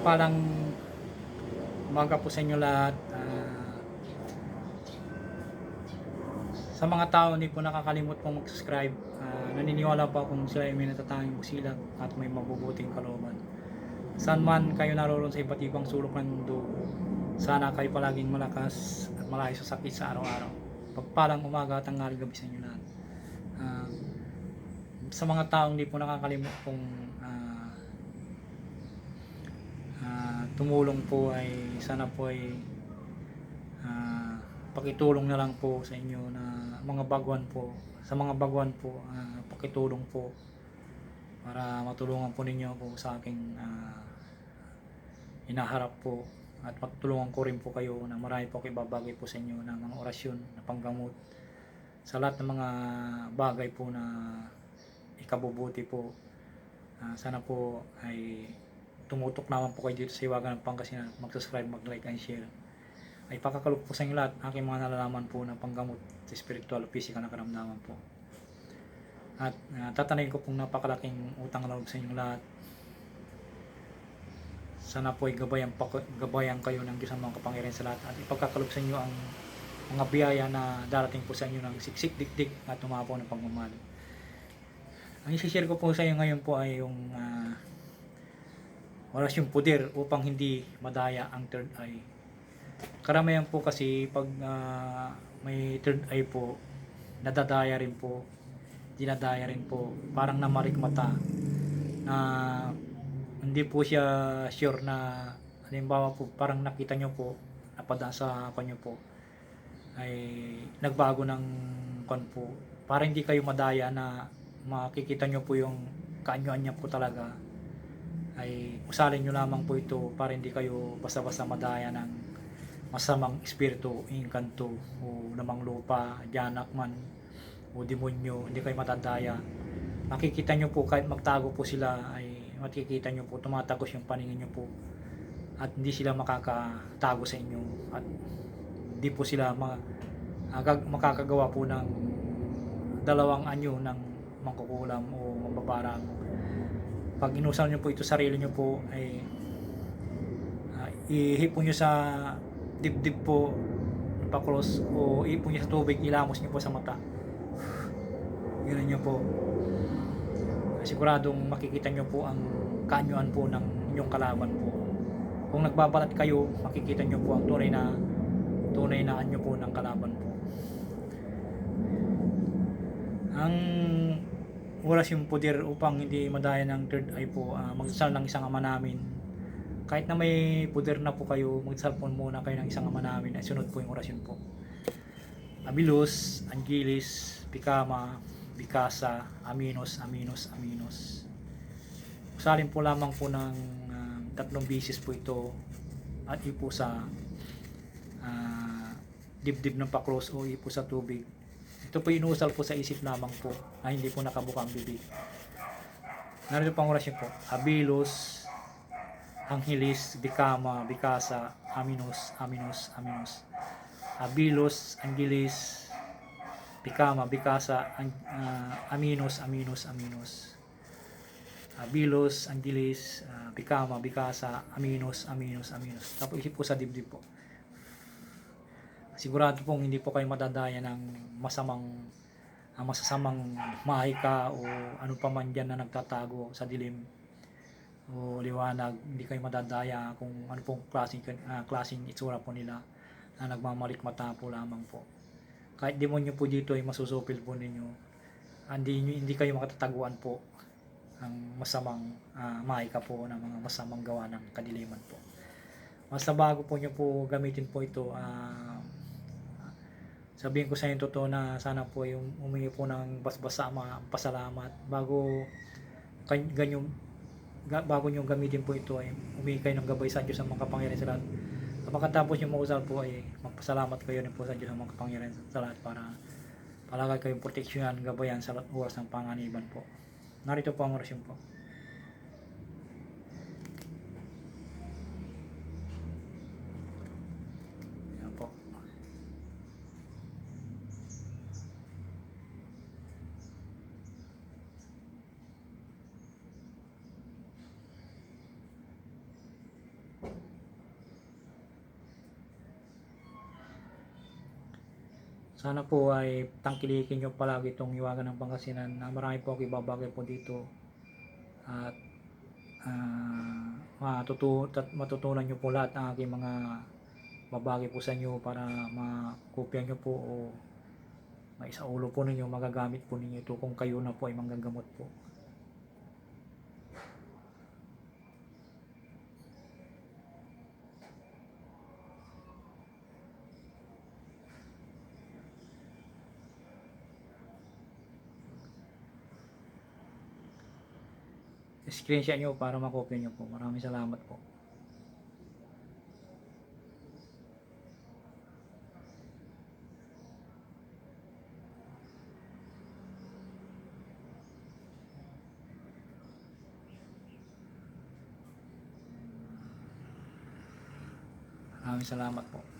Pagpalang umaga po sa inyo lahat. Ah, sa mga tao hindi po nakakalimot pong mag-subscribe, ah, naniniwala po akong sila ay may natatanging busilak at may mabubuting kalooban. Saan man kayo naroon sa iba't ibang sulok ng mundo, sana kayo palaging malakas at malayo sa sakit sa araw-araw. Pagpalang umaga at tanghali gabi sa inyo lahat. Ah, sa mga taong hindi po nakakalimot pong ah, ah, tumulong po ay sana po ay ah, pakitulong na lang po sa inyo na mga baguhan po sa mga baguhan po ah, pakitulong po para matulungan po ninyo ako sa aking ah, hinaharap po at matulungan ko rin po kayo na marami po ako ibabagay po sa inyo ng mga orasyon na panggamot sa lahat ng mga bagay po na ikabubuti po. Ah, sana po ay tumutok naman po kayo dito sa Iwagan ng Pangasinan mag-subscribe, mag-like and share. Ay pakakalog po sa inyo lahat aking mga nalalaman po na panggamot sa spiritual o physical na karamdaman po. At uh, tatanayin ko pong napakalaking utang loob sa inyong lahat. Sana po ay gabayan, gabayan kayo ng Diyos ang mga kapangyarihan sa lahat. At ipagkakalog sa inyo ang mga biyaya na darating po sa inyo ng siksik, dikdik at tumapo ng pagmamahal. Ang isi-share ko po sa inyo ngayon po ay yung uh, orasyong puder upang hindi madaya ang third eye. Karamihan po kasi pag ah, may third eye po, nadadaya rin po, dinadaya rin po, parang namarik mata na hindi po siya sure na halimbawa po parang nakita nyo po napadaan sa kanyo po ay nagbago ng kon po. Para hindi kayo madaya na makikita nyo po yung kaanyuan niya po talaga ay usalin nyo lamang po ito para hindi kayo basta-basta madaya ng masamang espiritu, inkanto o namang lupa, diyanak man o demonyo, hindi kayo matadaya. Makikita nyo po kahit magtago po sila ay makikita nyo po tumatagos yung paningin nyo po. At hindi sila makakatago sa inyo. At hindi po sila makakagawa po ng dalawang anyo ng mangkukulam o mababarang pag inusal nyo po ito sarili nyo po ay uh, ihipon nyo sa dibdib po pakros o ihipon nyo sa tubig ilamos nyo po sa mata ganoon nyo po siguradong makikita nyo po ang kaanyuan po ng inyong kalaban po. Kung nagbabalat kayo, makikita nyo po ang tunay na tunay na anyo po ng kalaban po. Ang oras yung puder upang hindi madaya ng third eye po, uh, magdasal ng isang ama namin. Kahit na may puder na po kayo, magdasal po muna kayo ng isang ama namin at sunod po yung orasyon po. Abilos, Angelis, Pikama, Bikasa, Aminos, Aminos, Aminos. Usalin po lamang po ng uh, tatlong bisis po ito at ipo sa uh, dibdib ng pakros o ipo sa tubig. Ito po inuusal po sa isip lamang po na hindi po nakabuka ang bibig. Narito pang orasyon po. Abilos, Angelis, Bikama, Bikasa, Aminos, Aminos, Aminos. Abilos, Angelis, Bikama, Bikasa, An, uh, Aminos, Aminos, Aminos. Abilos, Angelis, uh, Bikama, Bikasa, Aminos, Aminos, Aminos. Tapos isip po sa dibdib po. Sigurado pong hindi po kayo madadaya ng masamang uh, masasamang mahika o ano pa man dyan na nagtatago sa dilim o liwanag. Hindi kayo madadaya kung ano pong klaseng, uh, klaseng itsura po nila na nagmamalik mata po lamang po. Kahit demonyo po dito ay masusupil po ninyo. Hindi, hindi kayo makatataguan po ang masamang uh, mahika po ng mga masamang gawa ng kadiliman po. Basta bago po nyo po gamitin po ito uh, sabihin ko sa inyo totoo na sana po yung umingi po ng basbasa mga pasalamat bago ganyo bago nyo gamitin po ito ay umingi kayo ng gabay sa Diyos sa mga kapangyarihan sa lahat Pagkatapos yung mausal po ay magpasalamat kayo din po sa Diyos ang mga kapangyarihan sa lahat para palagay kayong proteksyonan, gabayan sa oras ng panganiban po. Narito po ang orasyon po. Yan po. Sana po ay tangkilikin nyo palagi itong Iwagan ng Pangasinan na marami po ako ibabagay po dito at ah, matutu matutunan nyo po lahat ng aking mga babagay po sa inyo para makopya nyo po o maisaulo po ninyo, magagamit po ninyo ito kung kayo na po ay manggagamot po. Screenshot nyo para makopya nyo po. Maraming salamat po. Maraming salamat po.